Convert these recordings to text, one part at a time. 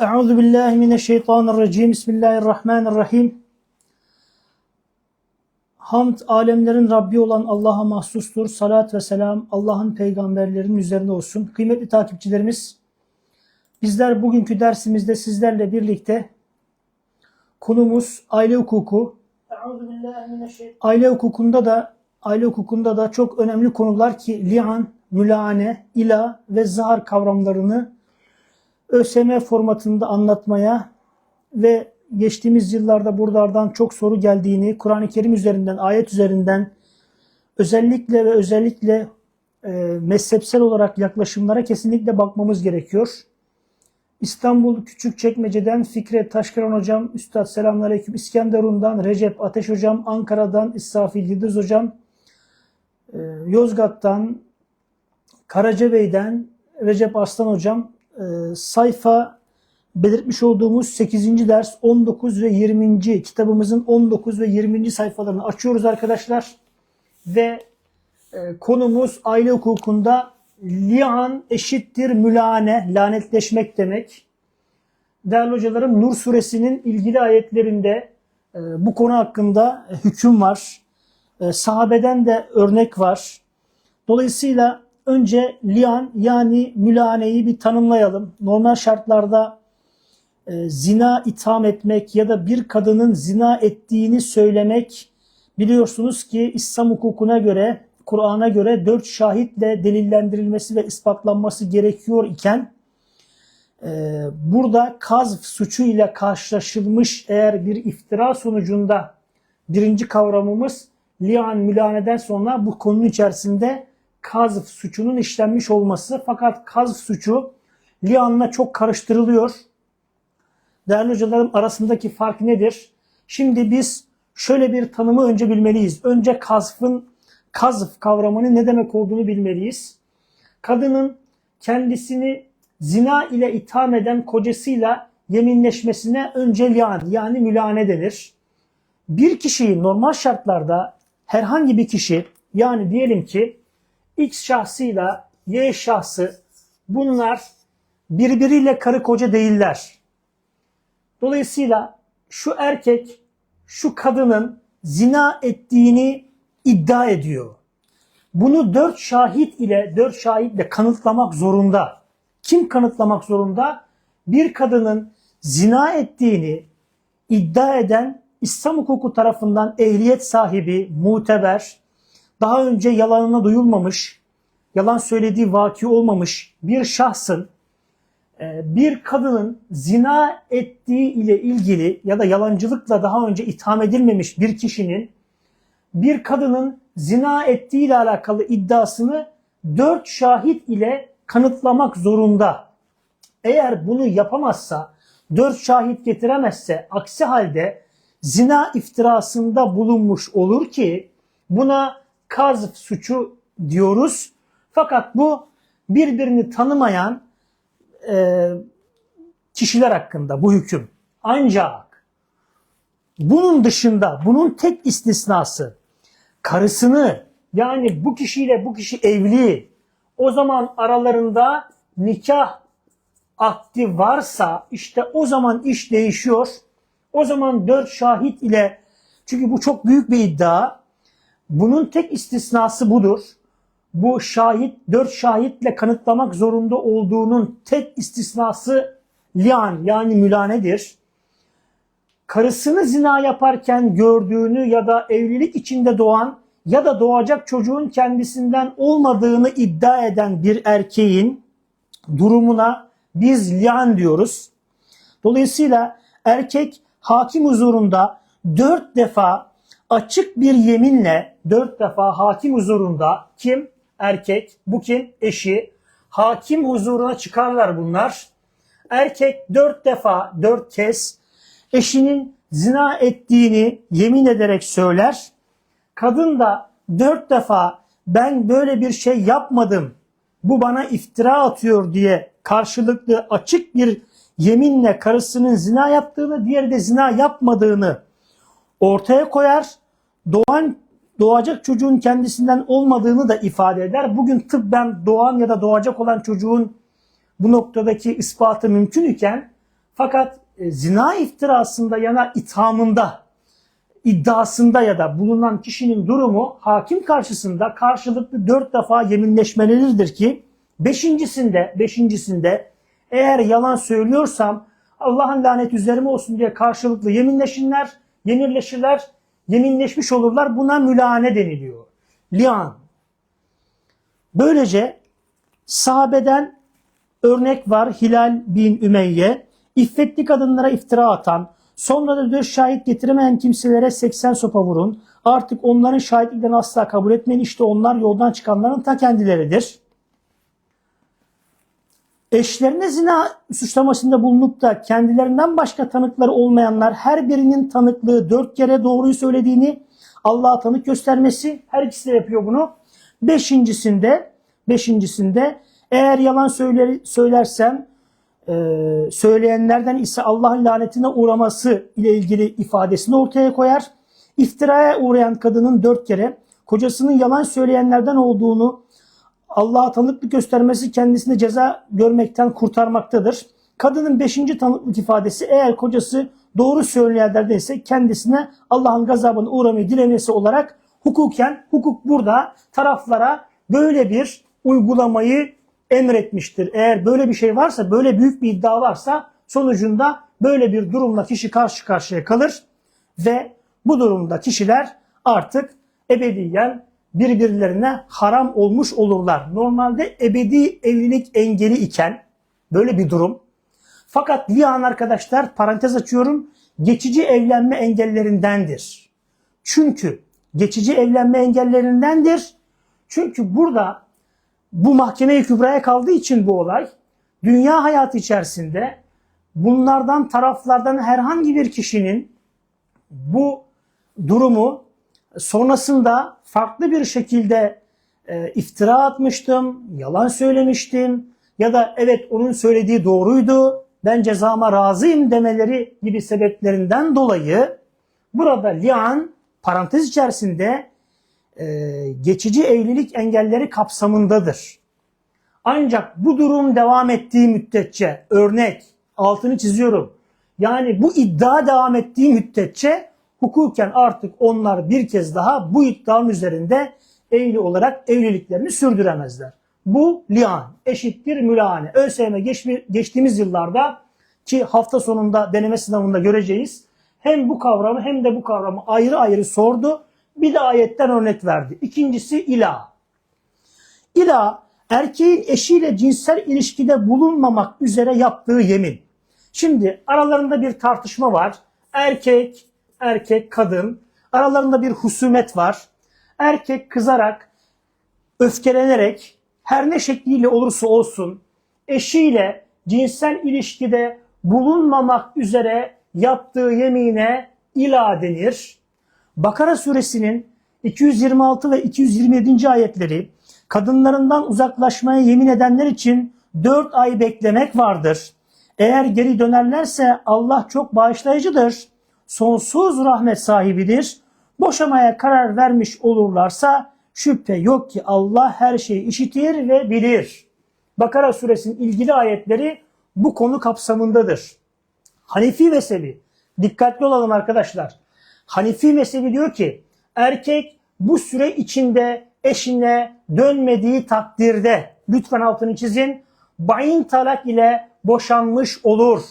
Euzu billahi mineşşeytanirracim. Bismillahirrahmanirrahim. Hamd alemlerin Rabbi olan Allah'a mahsustur. Salat ve selam Allah'ın peygamberlerinin üzerine olsun. Kıymetli takipçilerimiz, bizler bugünkü dersimizde sizlerle birlikte konumuz aile hukuku. Aile hukukunda da aile hukukunda da çok önemli konular ki li'an, mülaane, ila ve zahar kavramlarını ÖSYM formatında anlatmaya ve geçtiğimiz yıllarda buralardan çok soru geldiğini, Kur'an-ı Kerim üzerinden, ayet üzerinden özellikle ve özellikle e, mezhepsel olarak yaklaşımlara kesinlikle bakmamız gerekiyor. İstanbul Küçükçekmece'den Fikret Taşkıran Hocam, Üstad Selamünaleyküm. İskenderun'dan Recep Ateş Hocam, Ankara'dan İsrafil Yıldız Hocam, e, Yozgat'tan Karacabey'den Recep Aslan Hocam, e, sayfa belirtmiş olduğumuz 8. ders 19 ve 20. kitabımızın 19 ve 20. sayfalarını açıyoruz arkadaşlar. Ve e, konumuz aile hukukunda lian eşittir mülane, lanetleşmek demek. Değerli hocalarım Nur suresinin ilgili ayetlerinde e, bu konu hakkında hüküm var. E, sahabeden de örnek var. Dolayısıyla önce lian yani mülaneyi bir tanımlayalım. Normal şartlarda e, zina itham etmek ya da bir kadının zina ettiğini söylemek biliyorsunuz ki İslam hukukuna göre, Kur'an'a göre dört şahitle delillendirilmesi ve ispatlanması gerekiyor iken e, burada kazf suçu ile karşılaşılmış eğer bir iftira sonucunda birinci kavramımız lian mülaneden sonra bu konunun içerisinde kazf suçunun işlenmiş olması. Fakat kazf suçu lianla çok karıştırılıyor. Değerli hocalarım arasındaki fark nedir? Şimdi biz şöyle bir tanımı önce bilmeliyiz. Önce kazfın kazf kavramının ne demek olduğunu bilmeliyiz. Kadının kendisini zina ile itham eden kocasıyla yeminleşmesine önce lian yani mülane denir. Bir kişiyi normal şartlarda herhangi bir kişi yani diyelim ki X şahsıyla Y şahsı bunlar birbiriyle karı koca değiller. Dolayısıyla şu erkek şu kadının zina ettiğini iddia ediyor. Bunu dört şahit ile dört şahitle kanıtlamak zorunda. Kim kanıtlamak zorunda? Bir kadının zina ettiğini iddia eden İslam hukuku tarafından ehliyet sahibi, muteber, daha önce yalanına duyulmamış, yalan söylediği vaki olmamış bir şahsın e, bir kadının zina ettiği ile ilgili ya da yalancılıkla daha önce itham edilmemiş bir kişinin bir kadının zina ettiği ile alakalı iddiasını dört şahit ile kanıtlamak zorunda. Eğer bunu yapamazsa, dört şahit getiremezse aksi halde zina iftirasında bulunmuş olur ki buna kazf suçu diyoruz. Fakat bu birbirini tanımayan e, kişiler hakkında bu hüküm. Ancak bunun dışında bunun tek istisnası karısını yani bu kişiyle bu kişi evli o zaman aralarında nikah akti varsa işte o zaman iş değişiyor. O zaman dört şahit ile çünkü bu çok büyük bir iddia. Bunun tek istisnası budur. Bu şahit, dört şahitle kanıtlamak zorunda olduğunun tek istisnası lian yani mülanedir. Karısını zina yaparken gördüğünü ya da evlilik içinde doğan ya da doğacak çocuğun kendisinden olmadığını iddia eden bir erkeğin durumuna biz lian diyoruz. Dolayısıyla erkek hakim huzurunda dört defa açık bir yeminle dört defa hakim huzurunda kim? Erkek. Bu kim? Eşi. Hakim huzuruna çıkarlar bunlar. Erkek dört defa, dört kez eşinin zina ettiğini yemin ederek söyler. Kadın da dört defa ben böyle bir şey yapmadım, bu bana iftira atıyor diye karşılıklı açık bir yeminle karısının zina yaptığını, diğeri de zina yapmadığını ortaya koyar. Doğan doğacak çocuğun kendisinden olmadığını da ifade eder. Bugün tıbben doğan ya da doğacak olan çocuğun bu noktadaki ispatı mümkün iken Fakat e, zina iftirasında yana ithamında, iddiasında ya da bulunan kişinin durumu hakim karşısında karşılıklı dört defa yeminleşmeleridir ki beşincisinde, beşincisinde eğer yalan söylüyorsam Allah'ın laneti üzerime olsun diye karşılıklı yeminleşinler, yeminleşirler, yeminleşmiş olurlar. Buna mülane deniliyor. Lian. Böylece sahabeden örnek var Hilal bin Ümeyye. İffetli kadınlara iftira atan, sonra da dört şahit getiremeyen kimselere 80 sopa vurun. Artık onların şahitliklerini asla kabul etmeyin. İşte onlar yoldan çıkanların ta kendileridir. Eşlerine zina suçlamasında bulunup da kendilerinden başka tanıkları olmayanlar her birinin tanıklığı dört kere doğruyu söylediğini Allah'a tanık göstermesi her ikisi de yapıyor bunu. Beşincisinde beşincisinde eğer yalan söyler, söylersem e, söyleyenlerden ise Allah'ın lanetine uğraması ile ilgili ifadesini ortaya koyar. İftiraya uğrayan kadının dört kere kocasının yalan söyleyenlerden olduğunu Allah'a tanıklık göstermesi kendisine ceza görmekten kurtarmaktadır. Kadının beşinci tanıklık ifadesi eğer kocası doğru söyleyenlerden ise kendisine Allah'ın gazabına uğramayı dilemesi olarak hukuken hukuk burada taraflara böyle bir uygulamayı emretmiştir. Eğer böyle bir şey varsa, böyle büyük bir iddia varsa sonucunda böyle bir durumla kişi karşı karşıya kalır ve bu durumda kişiler artık ebediyen birbirlerine haram olmuş olurlar. Normalde ebedi evlilik engeli iken böyle bir durum. Fakat liyan arkadaşlar parantez açıyorum geçici evlenme engellerindendir. Çünkü geçici evlenme engellerindendir. Çünkü burada bu mahkeme-i kübraya kaldığı için bu olay dünya hayatı içerisinde bunlardan taraflardan herhangi bir kişinin bu durumu sonrasında farklı bir şekilde e, iftira atmıştım, yalan söylemiştim ya da evet onun söylediği doğruydu, ben cezama razıyım demeleri gibi sebeplerinden dolayı burada lian parantez içerisinde e, geçici evlilik engelleri kapsamındadır. Ancak bu durum devam ettiği müddetçe örnek altını çiziyorum. Yani bu iddia devam ettiği müddetçe hukuken artık onlar bir kez daha bu iddianın üzerinde evli olarak evliliklerini sürdüremezler. Bu lian eşittir mülane. ÖSYM geçtiğimiz yıllarda ki hafta sonunda deneme sınavında göreceğiz. Hem bu kavramı hem de bu kavramı ayrı ayrı sordu. Bir de ayetten örnek verdi. İkincisi ila. İla erkeğin eşiyle cinsel ilişkide bulunmamak üzere yaptığı yemin. Şimdi aralarında bir tartışma var. Erkek, erkek, kadın. Aralarında bir husumet var. Erkek kızarak, öfkelenerek, her ne şekliyle olursa olsun eşiyle cinsel ilişkide bulunmamak üzere yaptığı yemine ila denir. Bakara suresinin 226 ve 227. ayetleri kadınlarından uzaklaşmaya yemin edenler için 4 ay beklemek vardır. Eğer geri dönerlerse Allah çok bağışlayıcıdır. Sonsuz rahmet sahibidir. Boşamaya karar vermiş olurlarsa şüphe yok ki Allah her şeyi işitir ve bilir. Bakara suresinin ilgili ayetleri bu konu kapsamındadır. Hanifi mezhebi, dikkatli olalım arkadaşlar. Hanifi mezhebi diyor ki erkek bu süre içinde eşine dönmediği takdirde lütfen altını çizin bayin talak ile boşanmış olur.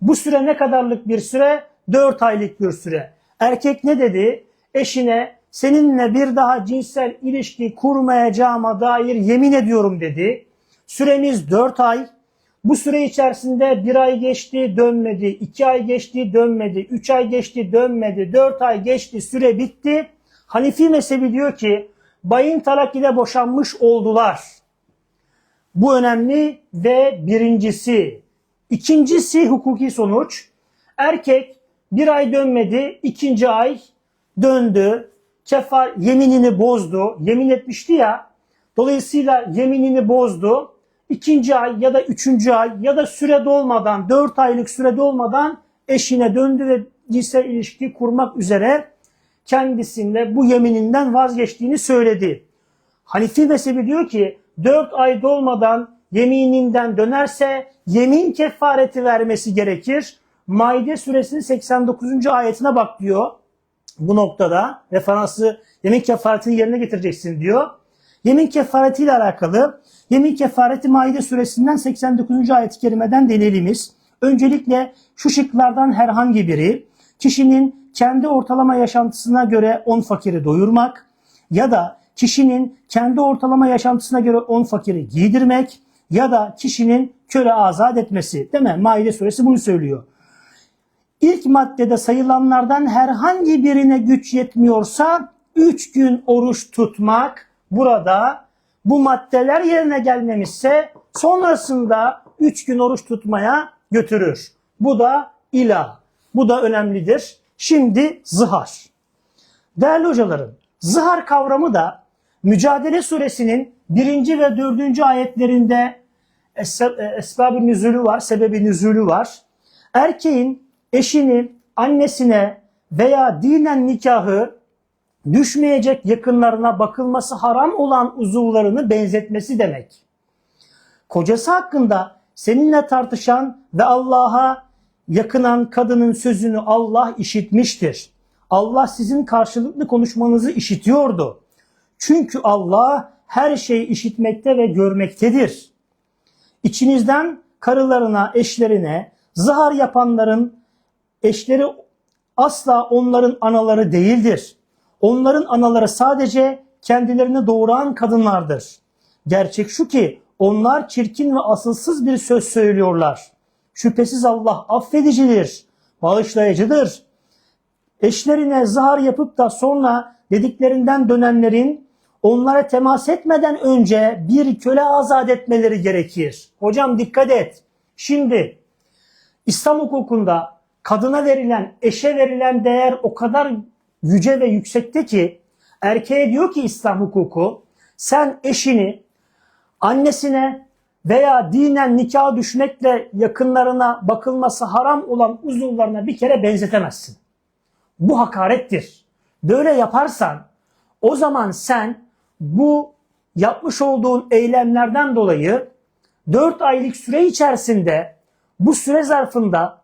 Bu süre ne kadarlık bir süre? 4 aylık bir süre. Erkek ne dedi? Eşine seninle bir daha cinsel ilişki kurmayacağıma dair yemin ediyorum dedi. Süremiz 4 ay. Bu süre içerisinde bir ay geçti dönmedi, iki ay geçti dönmedi, üç ay geçti dönmedi, dört ay geçti süre bitti. Hanifi mezhebi diyor ki bayın talak ile boşanmış oldular. Bu önemli ve birincisi. İkincisi hukuki sonuç. Erkek bir ay dönmedi, ikinci ay döndü. Kefa yeminini bozdu. Yemin etmişti ya. Dolayısıyla yeminini bozdu ikinci ay ya da üçüncü ay ya da süre dolmadan, dört aylık süre dolmadan eşine döndü ve cinsel ilişki kurmak üzere kendisinde bu yemininden vazgeçtiğini söyledi. Hanifi mezhebi diyor ki dört ay dolmadan yemininden dönerse yemin kefareti vermesi gerekir. Maide suresinin 89. ayetine bak diyor bu noktada referansı yemin kefaretini yerine getireceksin diyor. Yemin kefaretiyle alakalı yemin kefareti Maide suresinden 89. ayet-i kerimeden delilimiz. Öncelikle şu şıklardan herhangi biri kişinin kendi ortalama yaşantısına göre 10 fakiri doyurmak ya da kişinin kendi ortalama yaşantısına göre 10 fakiri giydirmek ya da kişinin köle azat etmesi. Değil mi? Maide suresi bunu söylüyor. İlk maddede sayılanlardan herhangi birine güç yetmiyorsa 3 gün oruç tutmak burada bu maddeler yerine gelmemişse sonrasında 3 gün oruç tutmaya götürür. Bu da ilah. Bu da önemlidir. Şimdi zihar. Değerli hocalarım, zihar kavramı da Mücadele suresinin birinci ve dördüncü ayetlerinde es- esbab-ı nüzulü var, sebebi nüzulü var. Erkeğin eşini, annesine veya dinen nikahı düşmeyecek yakınlarına bakılması haram olan uzuvlarını benzetmesi demek. Kocası hakkında seninle tartışan ve Allah'a yakınan kadının sözünü Allah işitmiştir. Allah sizin karşılıklı konuşmanızı işitiyordu. Çünkü Allah her şeyi işitmekte ve görmektedir. İçinizden karılarına, eşlerine zahar yapanların eşleri asla onların anaları değildir. Onların anaları sadece kendilerini doğuran kadınlardır. Gerçek şu ki onlar çirkin ve asılsız bir söz söylüyorlar. Şüphesiz Allah affedicidir, bağışlayıcıdır. Eşlerine zahar yapıp da sonra dediklerinden dönenlerin onlara temas etmeden önce bir köle azat etmeleri gerekir. Hocam dikkat et. Şimdi İslam hukukunda kadına verilen, eşe verilen değer o kadar yüce ve yüksekte ki erkeğe diyor ki İslam hukuku sen eşini annesine veya dinen nikah düşmekle yakınlarına bakılması haram olan uzuvlarına bir kere benzetemezsin. Bu hakarettir. Böyle yaparsan o zaman sen bu yapmış olduğun eylemlerden dolayı 4 aylık süre içerisinde bu süre zarfında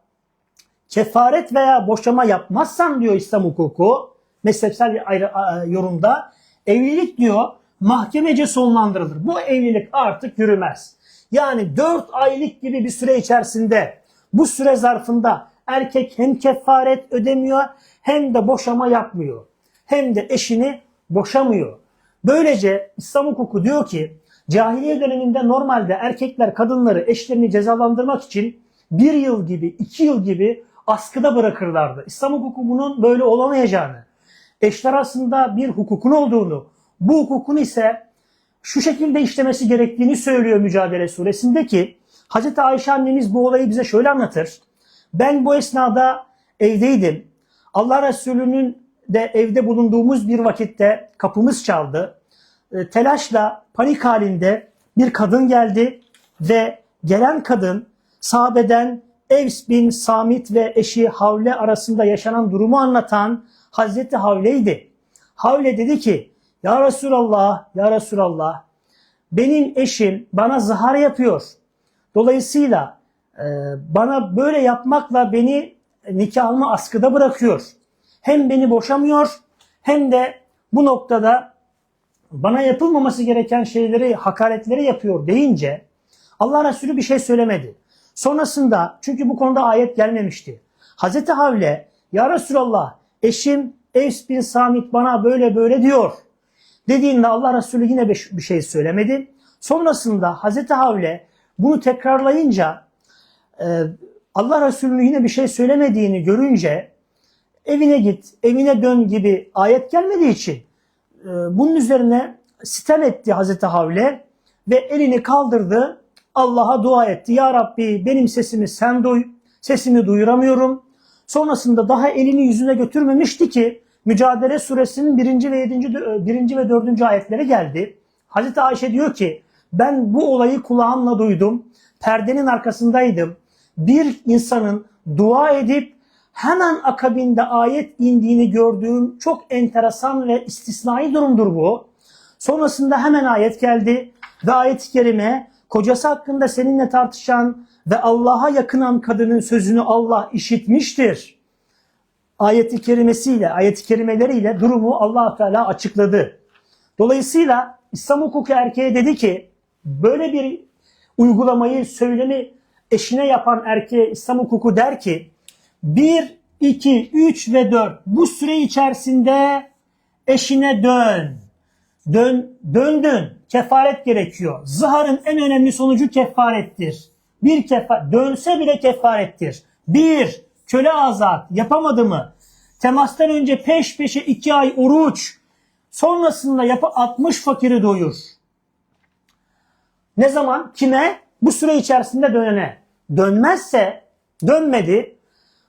kefaret veya boşama yapmazsan diyor İslam hukuku mezhepsel ayrı, yorumda evlilik diyor mahkemece sonlandırılır. Bu evlilik artık yürümez. Yani 4 aylık gibi bir süre içerisinde bu süre zarfında erkek hem kefaret ödemiyor hem de boşama yapmıyor. Hem de eşini boşamıyor. Böylece İslam hukuku diyor ki cahiliye döneminde normalde erkekler kadınları eşlerini cezalandırmak için bir yıl gibi iki yıl gibi askıda bırakırlardı. İslam hukuku bunun böyle olamayacağını, eşler arasında bir hukukun olduğunu, bu hukukun ise şu şekilde işlemesi gerektiğini söylüyor Mücadele Suresinde ki Hz. Ayşe annemiz bu olayı bize şöyle anlatır. Ben bu esnada evdeydim. Allah Resulü'nün de evde bulunduğumuz bir vakitte kapımız çaldı. E, Telaşla, panik halinde bir kadın geldi ve gelen kadın sahabeden Evs bin Samit ve eşi Havle arasında yaşanan durumu anlatan Hazreti Havle'ydi. Havle dedi ki, Ya Resulallah, Ya Resulallah, benim eşim bana zahar yapıyor. Dolayısıyla e, bana böyle yapmakla beni nikahımı askıda bırakıyor. Hem beni boşamıyor hem de bu noktada bana yapılmaması gereken şeyleri, hakaretleri yapıyor deyince Allah Resulü bir şey söylemedi. Sonrasında çünkü bu konuda ayet gelmemişti. Hazreti Havle ya Resulallah eşim Evs bin Samit bana böyle böyle diyor. Dediğinde Allah Resulü yine bir şey söylemedi. Sonrasında Hazreti Havle bunu tekrarlayınca e, Allah Resulü'nün yine bir şey söylemediğini görünce evine git, evine dön gibi ayet gelmediği için e, bunun üzerine sitem etti Hazreti Havle ve elini kaldırdı. Allah'a dua etti. Ya Rabbi benim sesimi sen duy. Sesimi duyuramıyorum. Sonrasında daha elini yüzüne götürmemişti ki Mücadele suresinin birinci ve yedinci, birinci ve dördüncü ayetleri geldi. Hazreti Ayşe diyor ki ben bu olayı kulağımla duydum. Perdenin arkasındaydım. Bir insanın dua edip hemen akabinde ayet indiğini gördüğüm çok enteresan ve istisnai durumdur bu. Sonrasında hemen ayet geldi ve ayet-i kerime kocası hakkında seninle tartışan ve Allah'a yakınan kadının sözünü Allah işitmiştir. Ayeti kerimesiyle, ayeti kerimeleriyle durumu allah Teala açıkladı. Dolayısıyla İslam hukuku erkeğe dedi ki böyle bir uygulamayı, söylemi eşine yapan erkeğe İslam hukuku der ki 1, 2, 3 ve 4 bu süre içerisinde eşine dön. Dön, döndün. Kefaret gerekiyor. Zıharın en önemli sonucu kefarettir. Bir kefa dönse bile kefarettir. Bir, köle azat. Yapamadı mı? Temastan önce peş peşe iki ay oruç. Sonrasında yapı 60 fakiri doyur. Ne zaman? Kime? Bu süre içerisinde dönene. Dönmezse, dönmedi,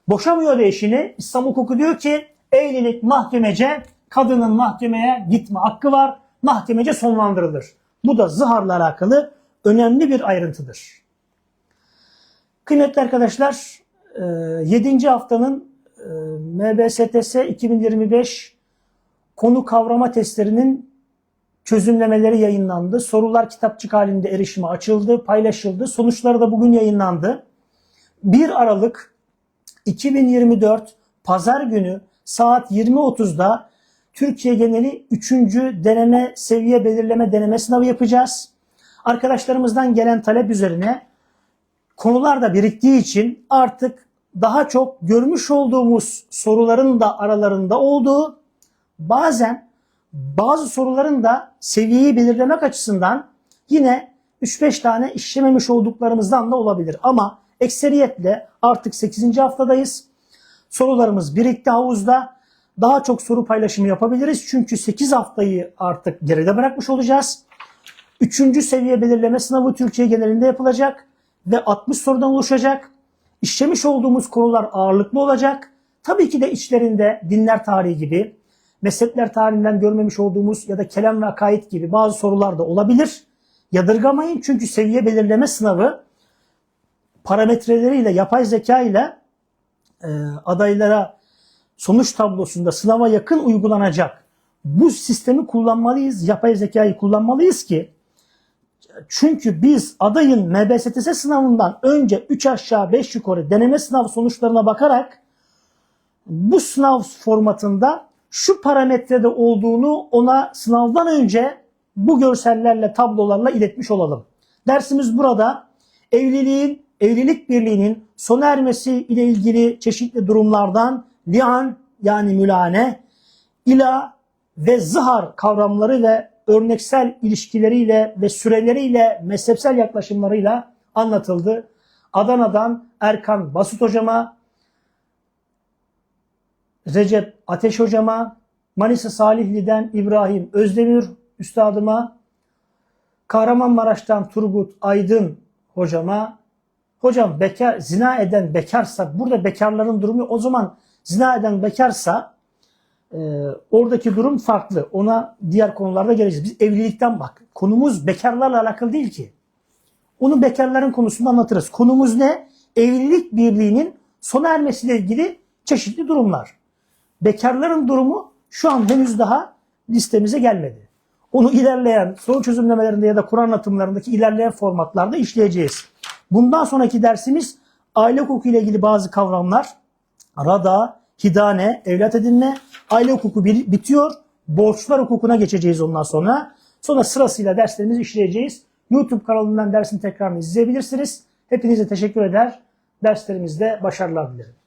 boşamıyor da eşini. İslam hukuku diyor ki evlilik mahkemece, kadının mahkemeye gitme hakkı var. Mahkemece sonlandırılır. Bu da zıharla alakalı önemli bir ayrıntıdır. Kıymetli arkadaşlar, 7. haftanın e, MBSTS 2025 konu kavrama testlerinin çözümlemeleri yayınlandı. Sorular kitapçık halinde erişime açıldı, paylaşıldı. Sonuçları da bugün yayınlandı. 1 Aralık 2024 Pazar günü saat 20.30'da Türkiye geneli 3. deneme seviye belirleme deneme sınavı yapacağız. Arkadaşlarımızdan gelen talep üzerine konular da biriktiği için artık daha çok görmüş olduğumuz soruların da aralarında olduğu bazen bazı soruların da seviyeyi belirlemek açısından yine 3-5 tane işlememiş olduklarımızdan da olabilir. Ama ekseriyetle artık 8. haftadayız. Sorularımız birikti havuzda. Daha çok soru paylaşımı yapabiliriz. Çünkü 8 haftayı artık geride bırakmış olacağız. 3. seviye belirleme sınavı Türkiye genelinde yapılacak ve 60 sorudan oluşacak. İşlemiş olduğumuz konular ağırlıklı olacak. Tabii ki de içlerinde dinler tarihi gibi, mezhepler tarihinden görmemiş olduğumuz ya da kelam ve akaid gibi bazı sorular da olabilir. Yadırgamayın çünkü seviye belirleme sınavı parametreleriyle, yapay zeka ile e, adaylara sonuç tablosunda sınava yakın uygulanacak. Bu sistemi kullanmalıyız, yapay zekayı kullanmalıyız ki çünkü biz adayın MBSTS sınavından önce 3 aşağı 5 yukarı deneme sınav sonuçlarına bakarak bu sınav formatında şu parametrede olduğunu ona sınavdan önce bu görsellerle, tablolarla iletmiş olalım. Dersimiz burada evliliğin, evlilik birliğinin sona ermesi ile ilgili çeşitli durumlardan lian yani mülane, ila ve zihar kavramları ve örneksel ilişkileriyle ve süreleriyle, mezhepsel yaklaşımlarıyla anlatıldı. Adana'dan Erkan Basut hocama, Recep Ateş hocama, Manisa Salihli'den İbrahim Özdemir üstadıma, Kahramanmaraş'tan Turgut Aydın hocama, hocam bekar, zina eden bekarsa, burada bekarların durumu o zaman zina eden bekarsa e, oradaki durum farklı. Ona diğer konularda geleceğiz. Biz evlilikten bak. Konumuz bekarlarla alakalı değil ki. Onu bekarların konusunda anlatırız. Konumuz ne? Evlilik birliğinin sona ermesiyle ilgili çeşitli durumlar. Bekarların durumu şu an henüz daha listemize gelmedi. Onu ilerleyen soru çözümlemelerinde ya da Kur'an anlatımlarındaki ilerleyen formatlarda işleyeceğiz. Bundan sonraki dersimiz aile hukuku ile ilgili bazı kavramlar, rada, hidane, evlat edinme, aile hukuku bitiyor. Borçlar hukukuna geçeceğiz ondan sonra. Sonra sırasıyla derslerimizi işleyeceğiz. YouTube kanalından dersin tekrarını izleyebilirsiniz. Hepinize teşekkür eder. Derslerimizde başarılar dilerim.